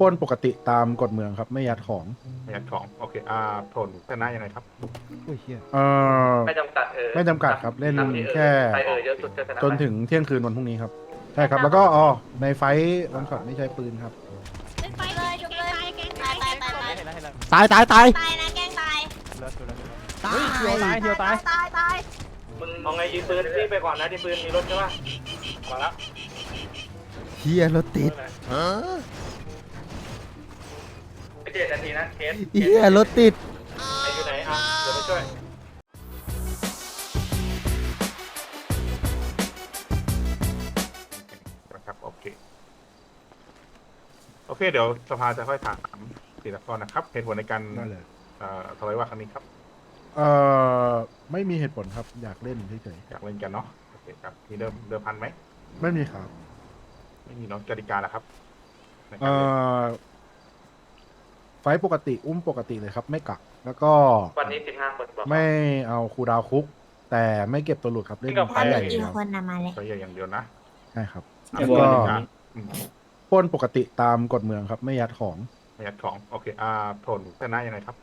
ปล้นปกติตามกฎเมืองครับไม่ยัดของ ไม่ยัดของ โอเค อ่าผลชนะยังไงครับเอ่อ ไม่จำกัดเออไม่จำกัดครับเล่นตามที่เออแค่ ใครเออเยอะสุดก็ชนะจนถึงเที่ยงคืนวันพรุ่งนี้ครับ ใช่ครับแล้วก็อ๋อในไฟท์วันช็อตไม่ใช้ปืนครับเล่นไปเลยจุกเลยแกงตายตายตายตายตายตายตายตายนะแกงตายตายเดียวตายเดียวตายตายตายมึงเอาไงยิงปืนพี่ไปก่อนนะยิงปืนมีรถใช่ปะมาแล้วเฮียรถติดไป เจ็ดนาทีนะเคสเฮียรถติดไอ้อยู่ไหนอะเดี๋ยวไปช่วย นะครับโอเค โอเค เดี๋ยวสภาจะค่อยถามศิลปกรนะครับเหตุผลในการได้เลย เอ่อทะเลาะวิวาทครั้งนี้ครับ เอ่อ ไม่มีเหตุผลครับ อยากเล่นเฉยอยากเล่นกันเนาะโอเคครับมีเดิมเดิมพันไหมๆไม่มีครับ ไม่มีเนาะกติกาแล้วครับในการเอ่เล่นอ ไฟท์ปกติอุ้มปกติเลยครับ ไม่กัก แล้วก็วันนี้สิบห้าคนบอกไม่เอาคูลดาวน์คุก แต่ไม่เก็บตัวหลุดครับเล่นไฟพันท์ใหญ่กี่เดียวคนนะมาเลยใช้อย่างเดียวนะใช่ครับอะแล้วก็กติกาอืมปล้นปกติตามกฎเมืองครับไม่ยัดของไม่ยัดของโอเคอ่าผลชนะยังไงครับ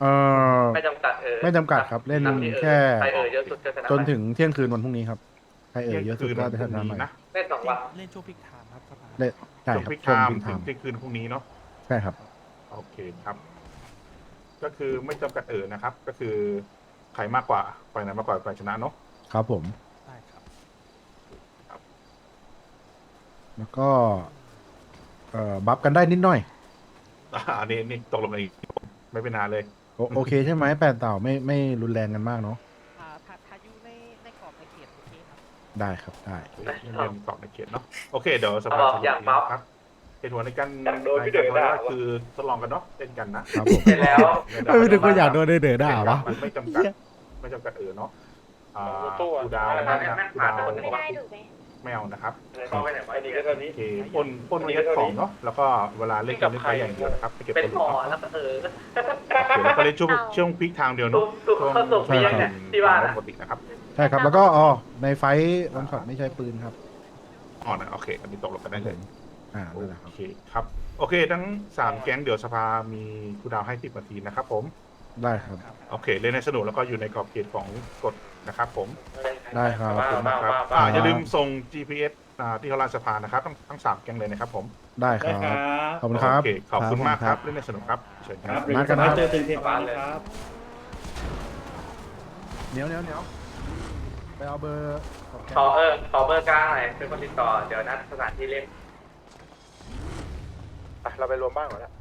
เอ่อ ไม่จำกัดเออไม่จำกัดครับเล่นตามที่ออแค่ ใครเออเยอะสุดก็ชนะจนถึงเที่ยงคืนวันพรุ่งนี้ครับใครเอ่ยเยอะสุดก็จะชนะคืใหม่นะเล่นสองวันเล่นช่วงพิกไทม์ครับสภาเล่นใช่ช่วงครับพิกช่วงไทม์พิงไทถึงม์เที่ยงคืนพรุ่งนี้เนาะ ใช่ครับ โอเคครับ ก็คือไม่จำกัดเออนะครับ ก็คือใครมากกว่าฝ่ายไหนมากกว่าฝ่ายชนะเนาะครับผม ได้ครับ แล้วก็ เอ่อบัฟกันได้นิดหน่อย อ่าอันนี้นี่ตกลงกันอีกไม่เป็นนานเลย โอโอเคใช่ไหมแปดเต่าไม่ไม่รุนแรงกันมากเนาะอ่าถ้าถ้าอยู่ในในกรอบในเขตโอเคครับ ได้ครับได้ เรียนตอบในเขตเนาะโอเค เดี๋ยวสภาบอกสรุปอยากเมาส์ครับ เหตุผลในการอยากโดนพี่ในการเด๋อด่าทำคือทดลองกันเนาะเล่นกันนะครับผมเสร็จแล้วไม่ถึงก็อยากโดนเดือดด่าวะมันไม่จำกัดไม่จำกัดเออเนาะอ่าคูดาวนะครับคูดาวไม่ได้ถูกไหมไม่เอานะครับเข้าไปไหนวะไอ้นี่ก็เท่านี้โอเคปนปนเล็กของเนาะแล้วก็เวลาเล่นกันเล่นไปอย่างเดียวนะครับไม่เก็บเป็นตัวหมอเนาะแล้วก็เออโอเคแล้วก็เล่นช่วงช่วงพีคทางเดียวตุเนาะกตุกเข้าสุกไปยังเนี่ยที่บ้านอะปกตินะครับใช่ครับแล้วก็อ๋อในไฟท์วันช็อตไม่ใช้ปืนครับอ๋อนะโอเคอันนี้ตกลงกันได้เลย อ่านั่นแหละคโอรับเคครับ โอเค ทั้งสามแก๊งเดี๋ยวสภามีคูลดาวน์ให้สิบนาทีนะครับผม ได้ครับ โอเค เล่นในสนุกแล้วก็อยู่ในกรอบเขตของกฎนะครับผม ได้ครับขอบคุณมากครับอ่าอย่าลืมส่ง GPS อ่าที่เขาลานสภานะครับทั้งทั้งสามแก๊งเลยนะครับผม ได้ครับ ขอบคุณครับ โอเค ขอบคุณมากครับครับเล่นในสนุกครับ เชิญครับนัดกันนะครับ เจอตึงเทปานเลยครับเหนียวเหนียวเหนียวไปเอาเบอร์ของแกขอเออขอเบอร์กลางหน่อยเป็นคนติดต่อ เดี๋ยวนัดสถานที่เล่น เราไปรวมบ้านก่อนแล้ว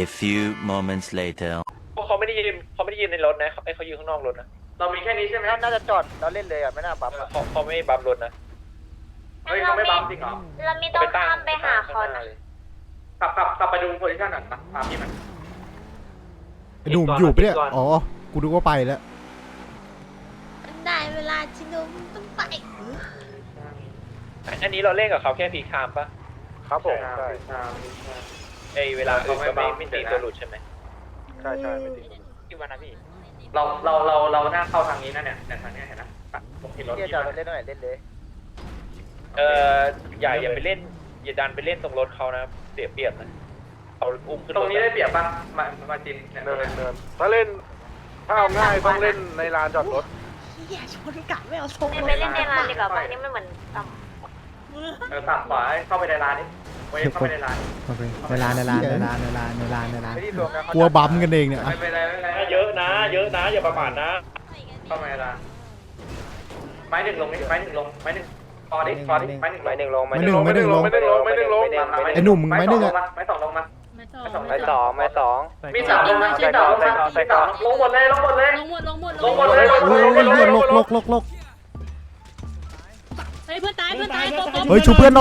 A few moments later. เขาไม่ได้ยืนเขาไม่ได้ยืนในรถนะเขาเขายืนข้างนอกรถนะเรามีแค่นี้ใช่ไหมน่าจะจอดเราเล่นเลยอะไม่น่าบัมเขาเขาไม่บัมรถนะเฮ้ยเขาไม่บัมจริงเหรอเรามีต้องข้ามไปหาเขานะขับขับขับไปดูโพซิชันหน่อยนะตามพี่มันไอ้หนุ่มอยู่ปะเนี่ย อ๋อ กูดูว่าไปแล้ว ได้เวลาชิโนมต้องไป อันนี้เราเล่นกับเขาแค่พีคามปะ ครับผมใช่ไอเวลาอื่นก็ไม่ไม่ตีตัวหลุดใช่ไหมใช่ใช่ไม่ติดที่วันนะพี่ เราเราเราเราหน้าเข้าทางนี้นะเนี่ยเนี่ยทางเนี้ยเห็นนะผมเห็นรถที่ที่จะมาเล่นตรงไหนเล่นเลยเอออย่าอย่าไปเล่น อย่าดันไปเล่นตรงรถเขานะเสียเปรียบนะเขาอุ้มขึ้นตรงนี้ได้เปรียบป่ะมามาจินเนี่ยเนินเนินถ้าเล่นถ้าเอาง่ายต้องเล่นในลานจอดรถอย่าชนกะไม่เอาทรงไปเล่นในร้านดีกว่าป่ะนี่มันเหมือนต่เออตัดขวาเข้าไปในร้านนี่ ไว้เข้าไปในร้านโอเคในร้านในร้านในร้านในร้านในร้านในร้านไม่ได้รวมกันกลัวบัมกันเองเนี่ยไม่เป็นไรไม่เป็นไรเยอะนะ เยอะนะอย่าประมาทนะ เข้ามาในร้านไม้หนึ่งลงนี่ไม้หนึ่งลงไม้หนึ่งพอดิพอดิไม้หนึ่งไม่หนึ่งลงไม่หนึ่งไม่หนึ่งลงไม่ได้ลงไม่ได้ลงไอ้หนุ่มไม้หนึ่งอะไม้สองลงมาำไม่สองไม่สองมีสามลงมามีสามลงมามีสามลงหมดเลยลงหมดเลยลงหมดลงหมดลงหมดเลยลงหมเฮ้ดยเลยเฮ้ยเฮ้ยลกลกลกลกเฮ้ยเพื่อนตายเพื่อนตายตัวเฮ้ยชูเพื่อนห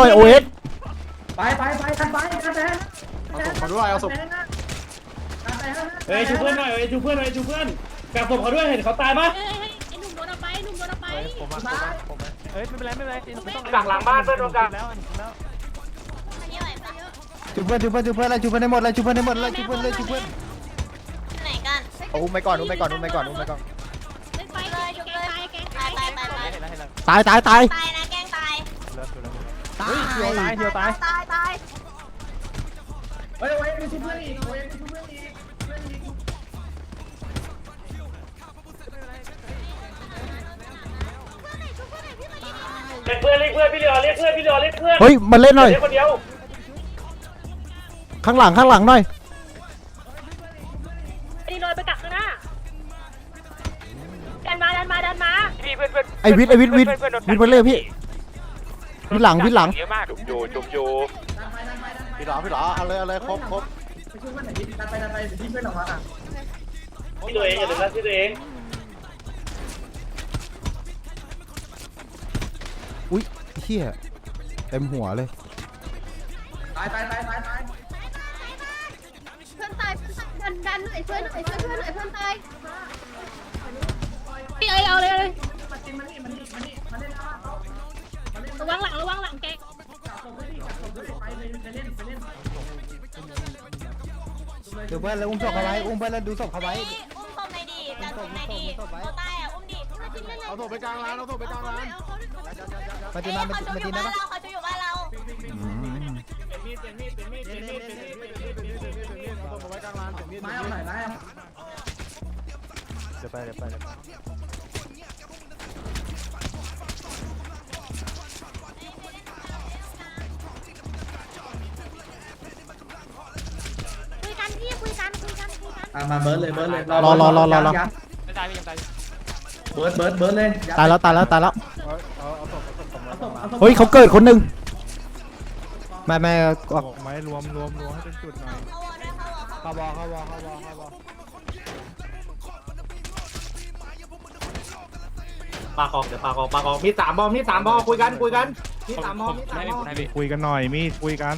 น่อยโอเอสมาด้วยเอาศพเฮ้ยชูเพื่อนหน่อยเฮ้ยชูเพื่อนหน่อยชูเพื่อนกลับศพเขาด้วยเห็นเขาตายปะเฮ้ยไอ้หนุ่มโดนเอาไปหนุ่มโดนเอาไปเฮ้ยไม่เป็นไรไม่เป็นไรไม่ต้องกักหลังบ้านเพื่อนตรงกลางแล้วแล้วอันนี้ไหวปะเยอะชูเพื่อนชูเพื่อนชูเพื่อนอะไรชูเพื่อนให้หมดเลยชูเพื่อนให้หมดเลยชูเพื่อนเลยชูเพื่อนไหนกันเอาอุ้มไปก่อนอุ้มไปก่อนอุ้มไปก่อนอุ้มไปก่อนเล่นไปเลยจุกเลยแกงตายตายตาย ตายเห็นแล้วเห็นแล้วตายตายตายตายนะแกงตายแล้วแล้วตายเดียวตายเดียวตายตายตายเรียกเพื่อนเรียกเพื่อนพี่เหลือเรียกเพื่อนพี่เหลือเรียกเพื่อนเฮ้ยมาเล่นหน่อย เรียกคนเดียวข้างหลังข้างหลังหน่อยดีโรยไปกักข้างหน้าดันมาดันมาดันมา พี่เพื่อนเพื่อนไอวิทย์ไอวิทย์วิทย์วิทย์มาเล่นพี่ วิทย์หลังวิทย์หลัง เยอะมากจุบอยู่จุบอยู่พี่หลอพี่หลอเอาเลยเอาเลยครบครบพี่ตัวเองอย่าลืมนะพี่ตัวเองอุ้ยเฮียเต็มหัวเลยเพื่อนตายดันดันหน่อยช่วยหน่อยช่วยเพื่อนหน่อยเพื่อนตายพี่เอ้ยเอาเลยเอาเลย ระวังหลังระวังหลังแกเดี๋ยวเพื่อนแล้วอุ้มศพเขาไว้ อุ้มเพื่อนแล้วดูศพเขาไว้ อุ้มศพไหนดีดันศพไหนดีตัวตายอะอุ้มดิเอาศพไปกลางร้านเอาศพไปกลางร้านมาตีมามาตีมาตีนะเขาจะอยู่บ้านเราอืมเอาศพไปกลางร้านเสียงมีดไม้เอาหน่อยไม้เดี๋ยวไปเดี๋ยวไปเดี๋ยวไป กันคุยกันมาเบิร์ดเลยเบิร์ดเลยรอรอรอรอรอไม่ตายไม่ยังตายเบิร์ดเบิร์ดเบิร์ดเลยตายแล้วตายแล้วตายแล้วเอาเอาเอาศพเอาศพเอาศพเฮ้ยเขาเกิดคนหนึ่งแม่แม่ออกไม้รวมรวมรวมให้เป็นจุดหน่อยเขาวอด้วยเขาวอเข้าวอเข้าวอเข้าวอเข้าวอปากออกเดี๋ยวปากออกปากออกมีสามบอลมีสามบอลคุยกันคุยกันมีสามบอลมีสามบอลคุยกันหน่อยมีดคุยกัน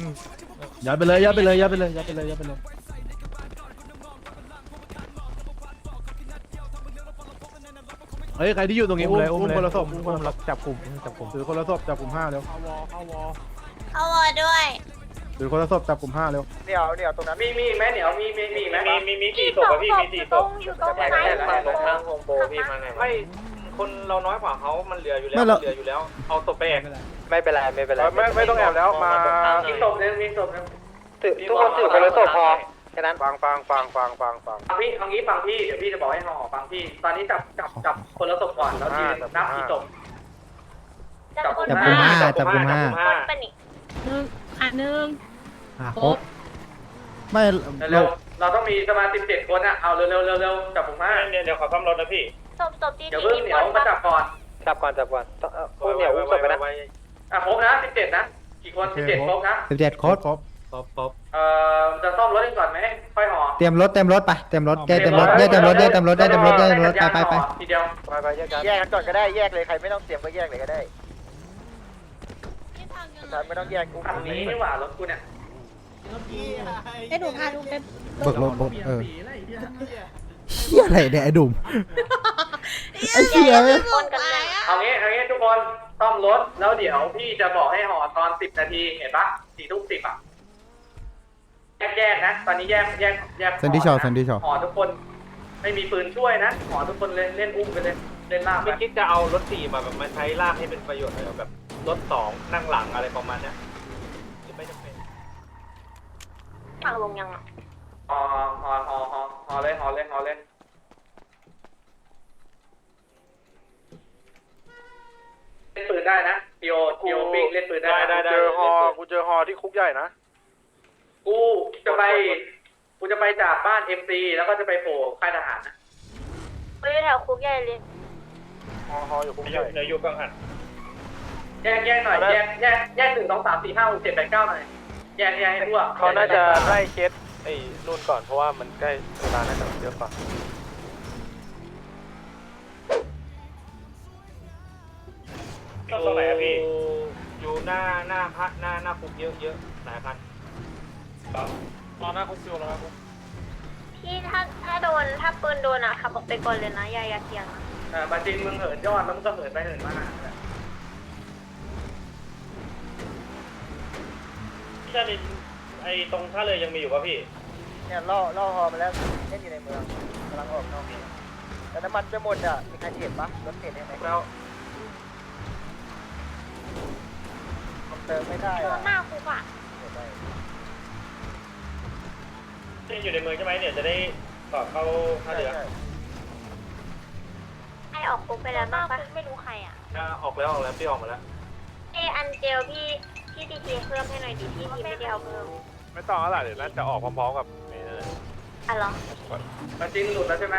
ยัดไปเลยยัดไปเลยยัดไปเลยยัดไปเลยยัดไปเลย เฮ้ยใครที่อยู่ตรงนี้อุ้มอุ้มคนละศพอุ้มคนละศพจับกลุ่มจับกลุ่มถือคนละศพจับกลุ่มห้าเร็วเขาวอด้วย ถือคนละศพจับกลุ่มห้าเร็วเดี๋ยวเดี๋ยวตรงนั้นมีมีไหมเหนียวมีมีมีไหมมีมีมีสี่ศพอะพี่มีสี่ศพอยู่ตรงไหนตรงข้างโฮมโปรพี่มาไงไม่คนเราน้อยกว่าเขามันเหลืออยู่แล้วไม่เราเหลืออยู่แล้วเอาศพไปแอกไม่เป็นไรไม่เป็นไรไม่ไม่ต้องแอบแล้วมามีศพนึงมีศพนึงทุกคนถือคนละศพพอ แค่นั้นฟังฟังฟังฟังฟังฟัง ฟังพี่เอางี้ฟังพี่ เดี๋ยวพี่จะบอกให้ห่อฟังพี่ ตอนนี้จับจับจับคนละศพก่อนแล้วทีนับกี่ศพ จับคนจับกลุ่มห้าจับกลุ่มห้า คนเป็นอีกหนึ่งอะหนึ่งอะครบไม่เร็เราวเราต้องมีประมาณสิบเจ็ดคนอะเอาเร็วเร็วเร็วเร็วจับผมมาเดี๋ยวเดี๋ยวขอซ่อมรถนะพี่ศพศพดีเดี๋ยวดีเพิ่งเหนียวมาจับก่อนจับก่อนจับก่อนต้องเอาอุ้มเหนียวอุ้มศพไปนะอะครบนะสิบเจ็ดนะ กี่คนสิบเจ็ดครบนะสิบเจ็ดครบครบ ครบครบเอ่อจะซ่อมรถกันก่อนไหมค่อยห่อเตรียมรถเตรียมรถไปเตรียมรถได้เตรียมรถได้เตรียมรถได้เตรียมรถได้เตรียมรถได้เตรียมรถไปไปไปทีเดียวไปไปแยกกันแยกกันก่อนก็ได้แยกเลยใครไม่ต้องเตรียมก็แยกเลยก็ได้ไม่ต้องแยกอุ้มคันนี้นี่หว่ารถกูเนี่ยไอ้หนูพาลูกไปเบิกรถเบิกเออเฮียอะไรเนี่ยไอ้ดุมไอ้เฮียคนกันเลยอะเอางี้เอางี้ทุกคนซ่อมรถแล้วเดี๋ยวพี่จะบอกให้ห่อตอนสิบนาทีเห็นปะสี่ทุ่มสิบอะ แยกแยกๆนะ ตอนนี้แยกแยกแยกสันดิชอสันดิชอห่อทุกคน ไม่มีปืนช่วยนะห่อทุกคนเล่นเล่นอุ้มไปเลยเล่นลากไป ไม่คิดจะเอารถสี่มาแบบมาใช้ลากให้เป็นประโยชน์เลยแบบรถสองนั่งหลังอะไรประมาณเนี้ยไม่จำเป็นฝั่งลงยังอะห่อห่อห่อห่อห่อเลยห่อเลยห่อเลยเล่นปืนได้นะพีโอพีโอปิงเล่นปืนได้นะเจอฮอกูเจอฮอที่คุกใหญ่นะ กูจะไป กูจะไปจากบ้านเอ็มซีแล้วก็จะไปโผล่ค่ายทหารนะไปแถวคุกใหญ่เลยฮอฮออยู่คุกใหญ่เดี๋ยวอยู่กังหันแยกแยกหน่อยแยกแยกแยกหนึ่งสองสามสี่ห้าหกเจ็ดแปดเก้าหน่อยแยกแยกให้ทั่วเขาน่าจะไล่เคสไอ้นู่นก่อนเพราะว่ามันใกล้เวลาน่าจะเยอะกว่าตรงไหนอะพี่ อยู่หน้าหน้าพักหน้าหน้าคุกเยอะเยอะหลายคัน ตอนหน้าคุกซิวแล้วครับพี่ถ้าถ้าโดนถ้าปืนโดนอะขับออกไปก่อนเลยนะอย่าอย่าเสี่ยงนะเออมาจริงมึงเหินยอดแล้วมึงก็เหินไปเหินมาพี่ชาลินไอ้ตรงท่าเรือยังมีอยู่ป่ะพี่ เนี่ยล่อล่อฮอมาแล้วเล่นอยู่ในเมืองกำลังออกนอกเมืองแต่น้ำมันจะหมดอะมีใครเห็นปะรถเห็นไหมแล้วเติมไม่ได้โดอะนหน้าคุกอะ ยังอยู่ในเมืองใช่ไหมเนี่ยจะได้ก่อนเข้าท่าเรือให้ออกคุกไปแล้วนะปะไม่รู้ใครอะอ่าออกแล้วออกแล้วพี่ออกมาแล้วเออันเจลพี่พี่ดีทีเพิ่มให้หน่อยดิพี่ทีไม่ได้เอาเพิ่มไม่ต้องอะไรเดี๋ยวนั้นจะออกพร้อมๆกับนี่นั่นแหละอะเหรอมันจริงหลุดแล้วใช่ไหม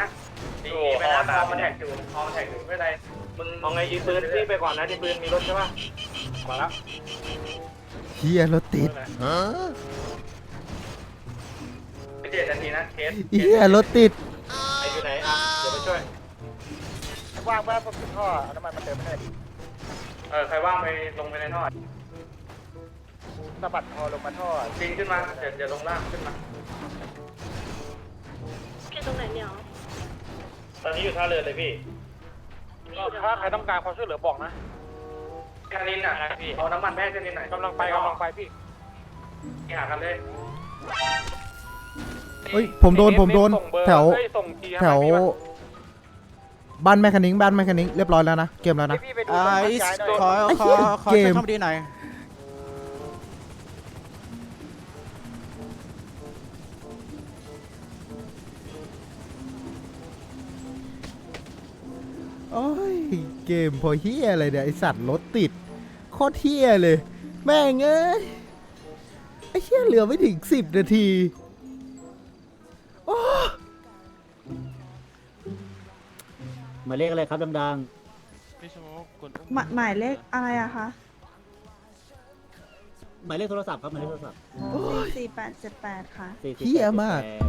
ดีไปนะพอมันแท็กอยู่พอมันแท็กอยู่ไม่เป็นไรมึงเอาไงยิงปืนพี่ไปก่อนนะยิงปืนมีรถใช่ปะมาแล้วเฮียรถติด เจ็ดนาทีนะเคสเฮียรถติดไออยู่ไหนอะเดี๋ยวไปช่วยว่างบ้านผมถึงท่อเอาน้ำมันมาเติมให้หน่อยดิเออใครว่างไปลงไปในท่อสะบัดคอลงมาท่อจริงขึ้นมาเดี๋ยวเดี๋ยวลงล่างขึ้นมาอยู่ตรงไหนเนี่ยตอนนี้อยู่ท่าเรือเลยพี่ถ้าใครต้องการความช่วยเหลือบอกนะคารินอะเอาน้ำมันแม่คารินหน่อยกำลังไปกำลังไปพี่หากันเลย เฮ้ยผมโดนผมโดนแถวแถว บ้านแมคคานิงบ้านแมคคานิงเรียบร้อยแล้วนะเกมแล้วนะพี่ไปดูตรงบ้านย้ายหน่อยขอขอขอเกมโอ้ยเกมพอเฮียอะไรเนี่ยไอสัตว์รถติดโคตรเฮียเลย แม่งเอ้ยไอเฮียเหลือไม่ถึงสิบนาที มายเลขอะไรครับดังหมายหมายเลขอะไรอะคะๆหมายเลขโทรศัพท์ครับหมายเลขโทรศัพท์สี่สี่แปดเจ็ดแปดค่ะ สี่สิบเหี้ยมากแปด